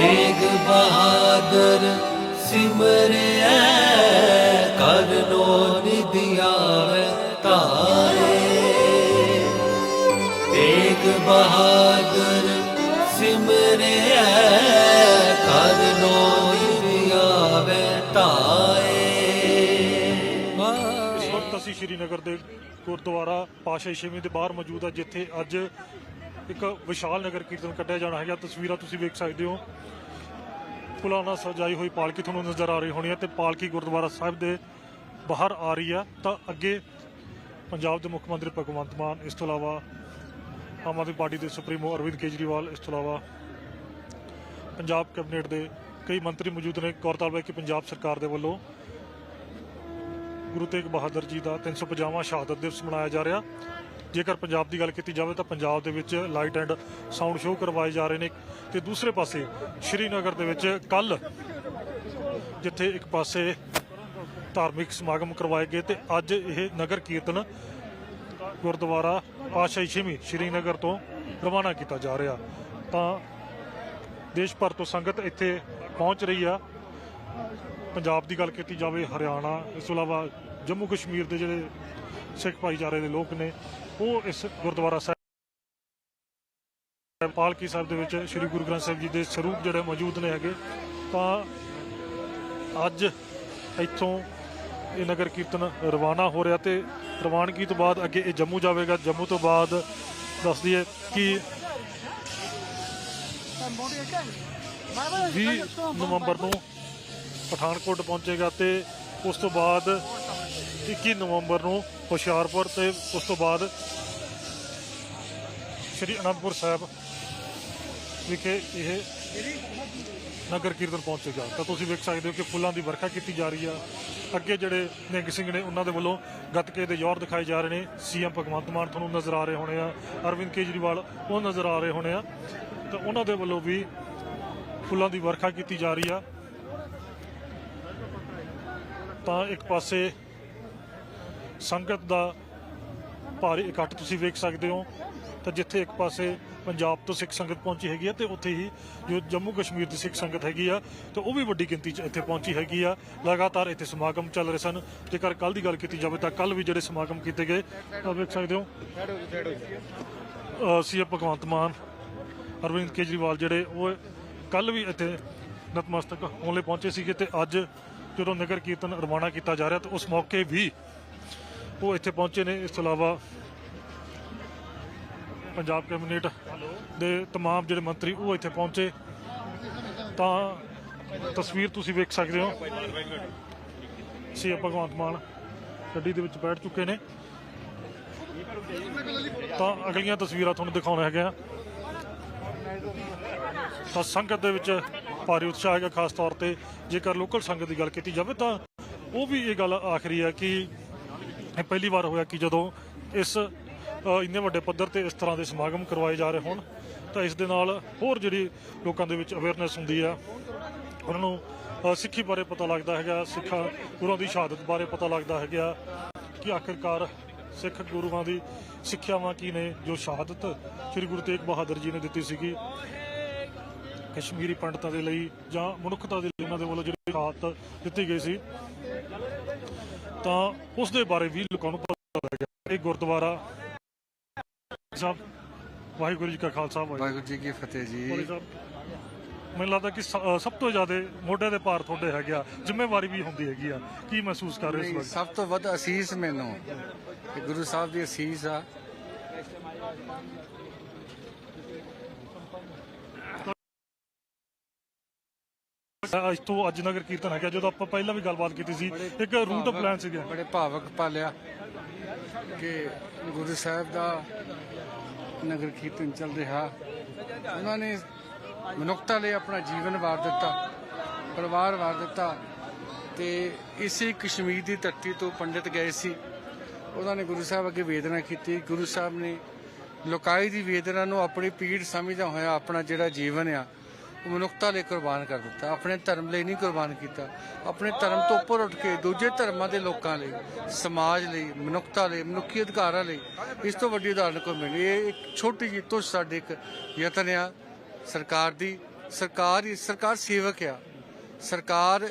ਤੇਗ ਬਹਾਦਰ ਸਿਮਰਿਐ, ਕਰਨੋ ਨਿਧਿਆਵੈ ਤਾਰੇ ਤੇਗ ਬਹਾਦਰ ਸਿਮਰਿਐ, ਕਰਨੋ ਨਿਧਿਆਵੈ ਤਾਰੇ ਇਸ ਵਕਤ ਅਸੀਂ ਸ਼੍ਰੀਨਗਰ ਦੇ ਗੁਰਦੁਆਰਾ ਪਾਸ਼ਾ ਛੇਵੀਂ ਦੇ ਬਾਹਰ ਮੌਜੂਦ ਆ ਜਿੱਥੇ ਅੱਜ ਇੱਕ ਵਿਸ਼ਾਲ ਨਗਰ ਕੀਰਤਨ ਕੱਢਿਆ ਜਾਣਾ ਹੈਗਾ। ਤਸਵੀਰਾਂ ਤੁਸੀਂ ਵੇਖ ਸਕਦੇ ਹੋ। ਫੁੱਲਾਂ ਸਜਾਈ ਹੋਈ ਪਾਲਕੀ ਤੁਹਾਨੂੰ ਨਜ਼ਰ ਆ ਰਹੀ ਹੋਣੀ ਹੈ ਤੇ ਪਾਲਕੀ ਗੁਰਦੁਆਰਾ ਸਾਹਿਬ ਦੇ ਬਾਹਰ ਆ ਰਹੀ ਆ ਤਾਂ ਅੱਗੇ ਪੰਜਾਬ ਦੇ ਮੁੱਖ ਮੰਤਰੀ ਭਗਵੰਤ ਮਾਨ, ਇਸ ਤੋਂ ਇਲਾਵਾ ਆਮ ਆਦਮੀ ਪਾਰਟੀ ਦੇ ਸੁਪਰੀਮੋ ਅਰਵਿੰਦ ਕੇਜਰੀਵਾਲ, ਇਸ ਤੋਂ ਇਲਾਵਾ ਪੰਜਾਬ ਕੈਬਨਿਟ ਦੇ ਕਈ ਮੰਤਰੀ ਮੌਜੂਦ ਨੇ। ਗੌਰਤਲਬ ਹੈ ਕਿ ਪੰਜਾਬ ਸਰਕਾਰ ਦੇ ਵੱਲੋਂ ਗੁਰੂ ਤੇਗ ਬਹਾਦਰ ਜੀ ਦਾ 350ਵਾਂ ਸ਼ਹਾਦਤ ਦਿਵਸ ਮਨਾਇਆ ਜਾ ਰਿਹਾ। ਜੇਕਰ ਪੰਜਾਬ ਦੀ ਗੱਲ ਕੀਤੀ ਜਾਵੇ ਤਾਂ ਪੰਜਾਬ ਦੇ ਵਿੱਚ ਲਾਈਟ ਐਂਡ ਸਾਊਂਡ ਸ਼ੋਅ ਕਰਵਾਏ ਜਾ ਰਹੇ ਨੇ। ਤੇ ਦੂਸਰੇ ਪਾਸੇ ਸ਼੍ਰੀਨਗਰ ਦੇ ਵਿੱਚ ਕੱਲ ਜਿੱਥੇ ਇੱਕ ਪਾਸੇ ਧਾਰਮਿਕ ਸਮਾਗਮ ਕਰਵਾਏ ਗਏ ਤੇ ਅੱਜ ਇਹ ਨਗਰ ਕੀਰਤਨ ਗੁਰਦੁਆਰਾ ਪਾਤਸ਼ਾਹੀ ਛੇਵੀਂ ਸ਼੍ਰੀਨਗਰ ਤੋਂ ਰਵਾਨਾ ਕੀਤਾ ਜਾ ਰਿਹਾ। ਤਾਂ ਦੇਸ਼ ਭਰ ਤੋਂ ਸੰਗਤ ਇੱਥੇ ਪਹੁੰਚ ਰਹੀ ਆ। ਪੰਜਾਬ ਦੀ ਗੱਲ ਕੀਤੀ ਜਾਵੇ, ਹਰਿਆਣਾ, ਇਸ ਤੋਂ ਇਲਾਵਾ ਜੰਮੂ ਕਸ਼ਮੀਰ ਦੇ ਜਿਹੜੇ ਸਿੱਖ ਭਾਈਚਾਰੇ ਦੇ ਲੋਕ ਨੇ। ਉਹ ਇਸ ਗੁਰਦੁਆਰਾ ਸਾਹਿਬ ਪਾਲਕੀ ਸਾਹਿਬ ਦੇ ਵਿੱਚ ਸ੍ਰੀ ਗੁਰੂ ਗ੍ਰੰਥ ਸਾਹਿਬ ਜੀ ਦੇ ਸਰੂਪ ਜਿਹੜੇ ਮੌਜੂਦ ਨੇ ਹੈਗੇ, ਤਾਂ ਅੱਜ ਇੱਥੋਂ ਇਹ ਨਗਰ ਕੀਰਤਨ ਰਵਾਨਾ ਹੋ ਰਿਹਾ ਤੇ ਰਵਾਨਗੀ ਤੋਂ ਬਾਅਦ ਅੱਗੇ ਇਹ ਜੰਮੂ ਜਾਵੇਗਾ। ਜੰਮੂ ਤੋਂ ਬਾਅਦ ਦੱਸ ਦਈਏ ਕਿ 20 ਨਵੰਬਰ ਨੂੰ ਪਠਾਨਕੋਟ ਪਹੁੰਚੇਗਾ ਤੇ ਉਸ ਤੋਂ ਬਾਅਦ 21 ਨਵੰਬਰ ਨੂੰ ਹੁਸ਼ਿਆਰਪੁਰ ਤੇ ਉਸ ਤੋਂ ਬਾਅਦ ਸ਼੍ਰੀ ਅਨੰਦਪੁਰ ਸਾਹਿਬ ਵਿਖੇ ਇਹ ਨਗਰ ਕੀਰਤਨ ਪਹੁੰਚੇਗਾ ਤਾਂ ਤੁਸੀਂ ਵੇਖ ਸਕਦੇ ਹੋ ਕਿ ਫੁੱਲਾਂ ਦੀ ਵਰਖਾ ਕੀਤੀ ਜਾ ਰਹੀ ਆ। ਅੱਗੇ ਜਿਹੜੇ ਨਿੰਗ ਸਿੰਘ ਨੇ ਉਹਨਾਂ ਦੇ ਵੱਲੋਂ ਗੱਤਕੇ ਦੇ ਜ਼ੋਰ ਦਿਖਾਏ ਜਾ ਰਹੇ ਨੇ। ਸੀਐਮ ਭਗਵੰਤ ਮਾਨ ਤੁਹਾਨੂੰ ਨਜ਼ਰ ਆ ਰਹੇ ਹੋਣੇ ਆ। ਅਰਵਿੰਦ ਕੇਜਰੀਵਾਲ ਉਹ ਨਜ਼ਰ ਆ ਰਹੇ ਹੋਣੇ ਆ। ਤਾਂ ਉਹਨਾਂ ਦੇ ਵੱਲੋਂ ਵੀ ਫੁੱਲਾਂ ਦੀ ਵਰਖਾ ਕੀਤੀ ਜਾ ਰਹੀ ਆ। ਤਾਂ ਇੱਕ ਪਾਸੇ ਸੰਗਤ ਦਾ ਭਾਰੀ ਇਕੱਠ ਤੁਸੀਂ ਵੇਖ ਸਕਦੇ ਹੋ। ਤਾਂ ਜਿੱਥੇ ਇੱਕ ਪਾਸੇ ਪੰਜਾਬ ਤੋਂ ਸਿੱਖ ਸੰਗਤ ਪਹੁੰਚੀ ਹੈਗੀ ਆ ਤੇ ਉੱਥੇ ਹੀ ਜੋ ਜੰਮੂ ਕਸ਼ਮੀਰ ਦੀ ਸਿੱਖ ਸੰਗਤ ਹੈਗੀ ਆ, ਤੇ ਉਹ ਵੀ ਵੱਡੀ ਗਿਣਤੀ 'ਚ ਇੱਥੇ ਪਹੁੰਚੀ ਹੈਗੀ ਆ। ਲਗਾਤਾਰ ਇੱਥੇ ਸਮਾਗਮ ਚੱਲ ਰਹੇ ਸਨ। ਜੇਕਰ ਕੱਲ ਦੀ ਗੱਲ ਕੀਤੀ ਜਾਵੇ ਤਾਂ ਕੱਲ ਵੀ ਜਿਹੜੇ ਸਮਾਗਮ ਕੀਤੇ ਗਏ ਤਾਂ ਵੇਖ ਸਕਦੇ ਹੋ। ਸੀਐਮ ਭਗਵੰਤ ਮਾਨ, ਅਰਵਿੰਦ ਕੇਜਰੀਵਾਲ ਜਿਹੜੇ, ਉਹ ਕੱਲ ਵੀ ਇੱਥੇ ਨਤਮਸਤਕ ਹੋਣ ਲਈ ਪਹੁੰਚੇ ਸੀਗੇ ਤੇ ਅੱਜ ਜਦੋਂ ਨਗਰ ਕੀਰਤਨ ਰਵਾਨਾ ਕੀਤਾ ਜਾ ਰਿਹਾ, ਤੇ ਉਸ ਮੌਕੇ ਵੀ ਉਹ ਇੱਥੇ ਪਹੁੰਚੇ ਨੇ ਇਸ ਤੋਂ ਇਲਾਵਾ ਪੰਜਾਬ ਕੈਬਨਿਟ ਦੇ तमाम ਜਿਹੜੇ ਮੰਤਰੀ ਉਹ ਇੱਥੇ ਪਹੁੰਚੇ ਤਾਂ ਤਸਵੀਰ ਤੁਸੀਂ ਵੇਖ ਸਕਦੇ ਹੋ ਸੀ ਭਗਵੰਤ ਮਾਨ ਗੱਡੀ ਦੇ ਵਿੱਚ ਬੈਠ ਚੁੱਕੇ ਨੇ ਤਾਂ ਅਗਲੀਆਂ ਤਸਵੀਰਾਂ ਤੁਹਾਨੂੰ ਦਿਖਾਉਣਾ ਹੈਗਾ ਆ ਤਾਂ ਸੰਗਤ ਦੇ ਵਿੱਚ ਭਾਰੀ ਉਤਸ਼ਾਹ ਹੈਗਾ ਖਾਸ ਤੌਰ ਤੇ ਜੇਕਰ ਲੋਕਲ ਸੰਗਤ ਦੀ ਗੱਲ ਕੀਤੀ ਜਾਵੇ ਤਾਂ ਉਹ ਵੀ ਇਹ ਗੱਲ ਆਖਰੀ ਹੈ ਕਿ ਇਹ ਪਹਿਲੀ ਵਾਰ ਹੋਇਆ ਕਿ ਜਦੋਂ ਇਸ ਇੰਨੇ ਵੱਡੇ ਪੱਧਰ ਤੇ ਇਸ ਤਰ੍ਹਾਂ ਦੇ ਸਮਾਗਮ ਕਰਵਾਏ ਜਾ ਰਹੇ ਹੋਣ, ਤਾਂ ਇਸ ਦੇ ਨਾਲ ਹੋਰ ਜਿਹੜੀ ਲੋਕਾਂ ਦੇ ਵਿੱਚ ਅਵੇਅਰਨੈਸ ਹੁੰਦੀ ਆ, ਉਹਨਾਂ ਨੂੰ ਸਿੱਖੀ ਬਾਰੇ ਪਤਾ ਲੱਗਦਾ ਹੈਗਾ, ਸਿੱਖਾਂ, ਗੁਰੂਆਂ ਦੀ ਸ਼ਹਾਦਤ ਬਾਰੇ ਪਤਾ ਲੱਗਦਾ ਹੈਗਾ ਕਿ ਆਖਿਰਕਾਰ ਸਿੱਖ ਗੁਰੂਆਂ ਦੀ ਸਿੱਖਿਆਵਾਂ ਕੀ ਨੇ, ਜੋ ਸ਼ਹਾਦਤ ਸ੍ਰੀ ਗੁਰੂ ਤੇਗ ਬਹਾਦਰ ਜੀ ਨੇ ਦਿੱਤੀ ਸੀਗੀ। ਕਸ਼ਮੀਰੀ ਪੰਡਤਾਂ ਦੇ ਲਈ ਜਾਂ ਮਨੁੱਖਤਾ ਦੇ ਉਹਨਾਂ ਦੇ ਵੱਲੋਂ ਜਿਹੜੀ ਸ਼ਹਾਦਤ ਦਿੱਤੀ ਗਈ ਸੀ ਤਾਂ ਉਸ ਦੇ ਬਾਰੇ ਵੀ ਲੋਕਾਂ ਨੂੰ ਪਤਾ ਲੱਗਿਆ ਇਹ ਗੁਰਦੁਆਰਾ ਸਾਹਿਬ ਵਾਹਿਗੁਰੂ ਜੀ ਕਾ ਖਾਲਸਾ ਵਾਹਿਗੁਰੂ ਜੀ ਕੀ ਫਤਿਹ ਜੀ। ਮੈਨੂੰ ਲੱਗਦਾ ਕਿ ਸਭ ਤੋਂ ਜ਼ਿਆਦਾ ਮੋਢੇ ਦੇ ਭਾਰ ਤੁਹਾਡੇ ਹੈਗੇ ਆ ਜ਼ਿੰਮੇਵਾਰੀ ਵੀ ਹੁੰਦੀ ਹੈਗੀ ਆ। ਕੀ ਮਹਿਸੂਸ ਕਰ ਰਹੇ ਹੋ ਇਸ ਵਕਤ? ਸਭ ਤੋਂ ਵੱਧ ਅਸੀਸ ਮੈਨੂੰ ਗੁਰੂ ਸਾਹਿਬ ਦੀ ਅਸੀਸ ਆ। ਅੱਜ ਤੋਂ ਅੱਜ ਨਗਰ ਕੀਰਤਨ ਹੈਗਾ ਜਦੋਂ ਆਪਾਂ ਪਹਿਲਾਂ ਵੀ ਗੱਲਬਾਤ ਕੀਤੀ ਸੀ ਇੱਕ ਰੂਟ ਪਲਾਨ ਸੀਗਾ। ਬੜੇ ਭਾਵਕ ਪਾਲਿਆ ਕਿ ਗੁਰੂ ਸਾਹਿਬ ਦਾ ਨਗਰ ਕੀਰਤਨ ਚੱਲ ਰਿਹਾ। ਉਹਨਾਂ ਨੇ ਮਨੁੱਖਤਾ ਲਈ ਆਪਣਾ ਜੀਵਨ ਵਾਰ ਦਿੱਤਾ ਪਰਿਵਾਰ ਵਾਰ ਦਿੱਤਾ ਤੇ ਇਸੇ ਕਸ਼ਮੀਰ ਦੀ ਧਰਤੀ ਤੋਂ ਪੰਡਿਤ ਗਏ ਸੀ। ਉਹਨਾਂ ਨੇ ਗੁਰੂ ਸਾਹਿਬ ਅੱਗੇ ਵੇਦਨਾ ਕੀਤੀ। ਗੁਰੂ ਸਾਹਿਬ ਨੇ ਲੋਕਾਈ ਦੀ ਵੇਦਨਾ ਨੂੰ ਆਪਣੀ ਪੀੜ ਸਮਝਦਾ ਹੋਇਆ ਆਪਣਾ ਜਿਹੜਾ ਜੀਵਨ ਆ ਮਨੁੱਖਤਾ ਲਈ ਕੁਰਬਾਨ ਕਰ ਦਿੱਤਾ, ਆਪਣੇ ਧਰਮ ਲਈ ਨਹੀਂ ਕੁਰਬਾਨ ਕੀਤਾ, ਆਪਣੇ ਧਰਮ ਤੋਂ ਉੱਪਰ ਉੱਠ ਕੇ ਦੂਜੇ ਧਰਮਾਂ ਦੇ ਲੋਕਾਂ ਲਈ, ਸਮਾਜ ਲਈ, ਮਨੁੱਖਤਾ ਲਈ, ਮਨੁੱਖੀ ਅਧਿਕਾਰਾਂ ਲਈ, ਇਸ ਤੋਂ ਵੱਡੀ ਉਦਾਹਰਨ ਕੋਈ ਮਿਲੀ ਇਹ ਇੱਕ ਛੋਟੀ ਜਿਹੀ ਤੁਸ਼ ਸਾਡੇ ਇੱਕ ਯਤਨ ਆ, ਸਰਕਾਰ ਦੀ, ਸਰਕਾਰ ਹੀ ਸਰਕਾਰ ਸੇਵਕ ਆ। ਸਰਕਾਰ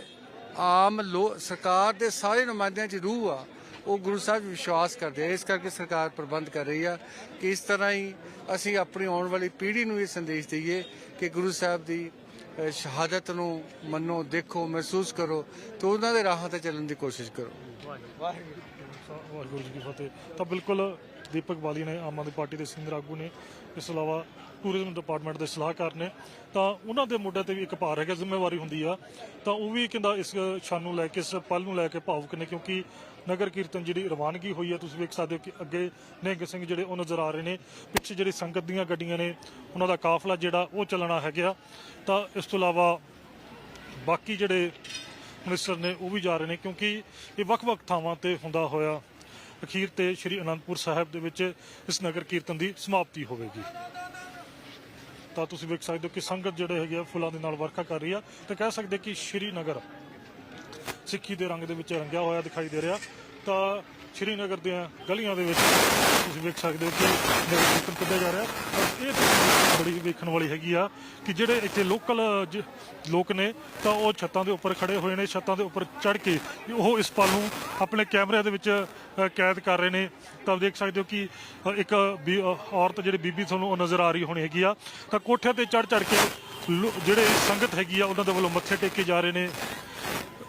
ਆਮ ਲੋ ਸਰਕਾਰ ਦੇ ਸਾਰੇ ਨੁਮਾਇੰਦਿਆਂ 'ਚ ਰੂਹ ਆ। ਉਹ ਗੁਰੂ ਸਾਹਿਬ ਵਿਸ਼ਵਾਸ ਕਰਦੇ ਆ, ਇਸ ਕਰਕੇ ਸਰਕਾਰ ਪ੍ਰਬੰਧ ਕਰ ਰਹੀ ਆ ਕਿ ਇਸ ਤਰ੍ਹਾਂ ਹੀ ਅਸੀਂ ਆਪਣੀ ਆਉਣ ਵਾਲੀ ਪੀੜ੍ਹੀ ਨੂੰ ਇਹ ਸੰਦੇਸ਼ ਦਈਏ ਕਿ ਗੁਰੂ ਸਾਹਿਬ ਦੀ ਸ਼ਹਾਦਤ ਨੂੰ ਮੰਨੋ, ਦੇਖੋ, ਮਹਿਸੂਸ ਕਰੋ ਤੇ ਉਹਨਾਂ ਦੇ ਰਾਹਾਂ ਤੇ ਚੱਲਣ ਦੀ ਕੋਸ਼ਿਸ਼ ਕਰੋ। ਵਾਹਿਗੁਰੂ ਜੀ ਕੀ ਫਤਿਹ। ਤਾਂ ਬਿਲਕੁਲ ਦੀਪਕ ਬਾਲੀ ਨੇ, ਆਮ ਆਦਮੀ ਪਾਰਟੀ ਦੇ ਸੀਨੀਅਰ ਆਗੂ ਨੇ, ਇਸ ਤੋਂ ਇਲਾਵਾ ਟੂਰਿਜ਼ਮ ਡਿਪਾਰਟਮੈਂਟ ਦੇ ਸਲਾਹਕਾਰ ਨੇ। ਤਾਂ ਉਹਨਾਂ ਦੇ ਮੁੱਢੇ ਤੇ ਵੀ ਇੱਕ ਭਾਰ ਹੈਗਾ, ਜ਼ਿੰਮੇਵਾਰੀ ਹੁੰਦੀ ਆ। ਤਾਂ ਉਹ ਵੀ ਕਹਿੰਦਾ ਇਸ ਛਾਨ ਨੂੰ ਲੈ ਕੇ, ਇਸ ਪਲ ਨੂੰ ਲੈ ਕੇ ਭਾਵੁਕ ਨੇ, ਕਿਉਂਕਿ ਨਗਰ ਕੀਰਤਨ ਜਿਹੜੀ ਰਵਾਨਗੀ ਹੋਈ ਹੈ ਤੁਸੀਂ ਵੇਖ ਸਕਦੇ ਹੋ ਕਿ ਅੱਗੇ ਨਿਹੰਗ ਸਿੰਘ ਜਿਹੜੇ ਉਹ ਨਜ਼ਰ ਆ ਰਹੇ ਨੇ। ਪਿੱਛੇ ਜਿਹੜੀ ਸੰਗਤ ਦੀਆਂ ਗੱਡੀਆਂ ਨੇ, ਉਹਨਾਂ ਦਾ ਕਾਫਲਾ ਜਿਹੜਾ, ਉਹ ਚੱਲਣਾ ਹੈਗਾ। ਤਾਂ ਇਸ ਤੋਂ ਇਲਾਵਾ ਬਾਕੀ ਜਿਹੜੇ ਮਿਨਿਸਟਰ ਨੇ, ਉਹ ਵੀ ਜਾ ਰਹੇ ਨੇ, ਕਿਉਂਕਿ ਇਹ ਵੱਖ-ਵੱਖ ਥਾਵਾਂ ਤੇ ਹੁੰਦਾ ਹੋਇਆ ਅਖੀਰ ਤੇ ਸ੍ਰੀ ਅਨੰਦਪੁਰ ਸਾਹਿਬ ਦੇ ਵਿੱਚ ਇਸ ਨਗਰ ਕੀਰਤਨ ਦੀ ਸਮਾਪਤੀ ਹੋਵੇਗੀ। ਤਾਂ ਤੁਸੀਂ ਵੇਖ ਸਕਦੇ ਹੋ ਕਿ ਸੰਗਤ ਜਿਹੜੇ ਹੈਗੇ ਫੁੱਲਾਂ ਦੇ ਨਾਲ ਵਰਖਾ ਕਰ ਰਹੀ ਆ ਤੇ ਕਹਿ ਸਕਦੇ ਕਿ ਸ੍ਰੀ ਨਗਰ ਸਿੱਖੀ ਦੇ ਰੰਗ ਦੇ ਵਿੱਚ ਰੰਗਿਆ ਹੋਇਆ ਦਿਖਾਈ ਦੇ ਰਿਹਾ। ਤਾਂ ਸ਼੍ਰੀਨਗਰ ਦੀਆਂ ਗਲੀਆਂ ਦੇ ਵਿੱਚ ਤੁਸੀਂ ਵੇਖ ਸਕਦੇ ਹੋ ਕਿ ਨਗਰ ਕੀਰਤਨ ਕੱਢਿਆ ਜਾ ਰਿਹਾ। ਤਾਂ ਇਹ ਤਸਵੀਰ ਬੜੀ ਵੇਖਣ ਵਾਲੀ ਹੈਗੀ ਆ ਕਿ ਜਿਹੜੇ ਇੱਥੇ ਲੋਕਲ ਲੋਕ ਨੇ, ਤਾਂ ਉਹ ਛੱਤਾਂ ਦੇ ਉੱਪਰ ਖੜੇ ਹੋਏ ਨੇ, ਛੱਤਾਂ ਦੇ ਉੱਪਰ ਚੜ ਕੇ ਉਹ ਇਸ ਪਲ ਨੂੰ ਆਪਣੇ ਕੈਮਰਿਆਂ ਦੇ ਵਿੱਚ ਕੈਦ ਕਰ ਰਹੇ ਨੇ, ਤਾਂ ਦੇਖ ਸਕਦੇ ਹੋ ਕਿ ਇੱਕ ਬੀ- ਔਰਤ ਜਿਹੜੀ ਬੀਬੀ ਤੁਹਾਨੂੰ ਉਹ ਨਜ਼ਰ ਆ ਰਹੀ ਹੋਣੀ ਹੈਗੀ ਆ। ਤਾਂ ਕੋਠੇ ਤੇ ਚੜ ਚੜ ਕੇ ਲੋ- ਜਿਹੜੇ ਸੰਗਤ ਹੈਗੀ ਆ, ਉਹਨਾਂ ਦੇ ਵੱਲੋਂ ਮੱਥੇ ਟੇਕੇ ਜਾ ਰਹੇ ਨੇ।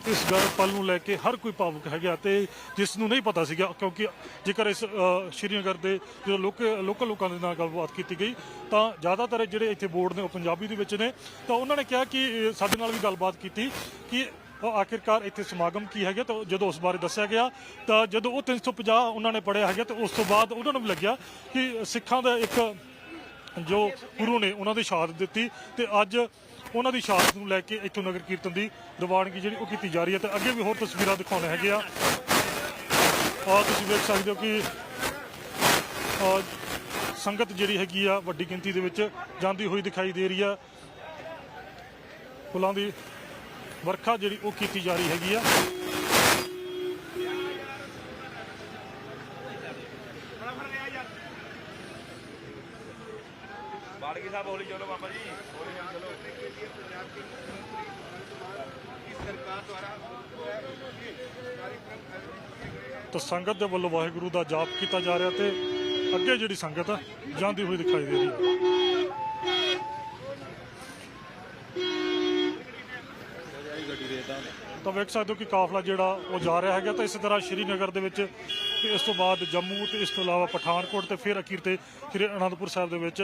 ਇਸ ਗੱਲ, ਪਲ ਨੂੰ ਲੈ ਕੇ ਹਰ ਕੋਈ ਭਾਵੁਕ ਹੈਗਾ ਤੇ ਜਿਸ ਨੂੰ ਨਹੀਂ ਪਤਾ ਸੀਗਾ, ਕਿਉਂਕਿ ਜੇਕਰ ਇਸ ਸ਼੍ਰੀਨਗਰ ਦੇ ਜਦੋਂ ਲੋਕ ਲੋਕਲ ਲੋਕਾਂ ਦੇ ਨਾਲ ਗੱਲਬਾਤ ਕੀਤੀ ਗਈ, ਤਾਂ ਜ਼ਿਆਦਾਤਰ ਜਿਹੜੇ ਇੱਥੇ ਬੋਰਡ ਨੇ, ਉਹ ਪੰਜਾਬੀ ਦੇ ਵਿੱਚ ਨੇ। ਤਾਂ ਉਹਨਾਂ ਨੇ ਕਿਹਾ ਕਿ ਸਾਡੇ ਨਾਲ ਵੀ ਗੱਲਬਾਤ ਕੀਤੀ ਕਿ ਆਖਿਰਕਾਰ ਇੱਥੇ ਸਮਾਗਮ ਕੀ ਹੈਗਾ ਤਾਂ ਜਦੋਂ ਉਸ ਬਾਰੇ ਦੱਸਿਆ ਗਿਆ, ਤਾਂ ਜਦੋਂ ਉਹ 350 ਉਹਨਾਂ ਨੇ ਪੜਿਆ ਹੈਗਾ ਤੇ ਉਸ ਤੋਂ ਬਾਅਦ ਉਹਨਾਂ ਨੂੰ ਵੀ ਲੱਗਿਆ ਕਿ ਸਿੱਖਾਂ ਦਾ ਇੱਕ ਜੋ ਗੁਰੂ ਨੇ ਉਹਨਾਂ ਦੀ ਸ਼ਹਾਦਤ ਦਿੱਤੀ ਤੇ ਅੱਜ ਉਹਨਾਂ ਦੀ ਸ਼ਹਾਦਤ ਨੂੰ ਲੈ ਕੇ ਇੱਥੋਂ ਨਗਰ ਕੀਰਤਨ ਦੀ ਰਵਾਨਗੀ ਜਿਹੜੀ ਉਹ ਕੀਤੀ ਜਾ ਰਹੀ ਹੈ। ਤੇ ਅੱਗੇ ਵੀ ਹੋਰ ਤਸਵੀਰਾਂ ਦਿਖਾਉਣੇ ਹੈਗੇ ਆ। ਔਰ ਤੁਸੀਂ ਵੇਖ ਸਕਦੇ ਹੋ ਕਿ ਸੰਗਤ ਜਿਹੜੀ ਹੈਗੀ ਆ ਵੱਡੀ ਗਿਣਤੀ ਦੇ ਵਿੱਚ ਜਾਂਦੀ ਹੋਈ ਦਿਖਾਈ ਦੇ ਰਹੀ ਆ। ਫੁੱਲਾਂ ਦੀ ਵਰਖਾ ਜਿਹੜੀ ਉਹ ਕੀਤੀ ਜਾ ਰਹੀ ਹੈਗੀ ਆ। ਬਾਲਗੀ ਸਾਹਿਬ ਹੌਲੀ ਚਲੋ ਬਾਬਾ ਜੀ। ਹੌਲੀ ਹੌਲੀ ਚਲੋ। ਤਾਂ ਸੰਗਤ ਦੇ ਵੱਲੋਂ ਵਾਹਿਗੁਰੂ ਦਾ ਜਾਪ ਕੀਤਾ ਜਾ ਰਿਹਾ ਤੇ ਅੱਗੇ ਜਿਹੜੀ ਸੰਗਤ ਆ ਜਾਂਦੀ ਹੋਈ ਦਿਖਾਈ ਦੇ ਰਹੀ ਹੈ। ਤਾਂ ਵੇਖ ਸਕਦੇ ਹੋ ਕਿ ਕਾਫਲਾ ਜਿਹੜਾ ਉਹ ਜਾ ਰਿਹਾ ਹੈਗਾ ਤਾਂ ਇਸੇ ਤਰ੍ਹਾਂ ਸ਼੍ਰੀਨਗਰ ਦੇ ਵਿੱਚ ਤੇ ਇਸ ਤੋਂ ਬਾਅਦ ਜੰਮੂ ਤੇ ਇਸ ਤੋਂ ਇਲਾਵਾ ਪਠਾਨਕੋਟ ਤੇ ਫਿਰ ਅਖੀਰ ਤੇ ਸ਼੍ਰੀ ਅਨੰਦਪੁਰ ਸਾਹਿਬ ਦੇ ਵਿੱਚ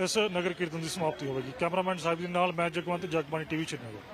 ਇਸ ਨਗਰ ਕੀਰਤਨ ਦੀ ਸਮਾਪਤੀ ਹੋਵੇਗੀ। ਕੈਮਰਾਮੈਨ ਸਾਹਿਬ ਦੇ ਨਾਲ ਮੈਂ ਜਗਵੰਤ ਜਗਬਾਣੀ ਟੀਵੀ ਸ਼੍ਰੀਨਗਰ।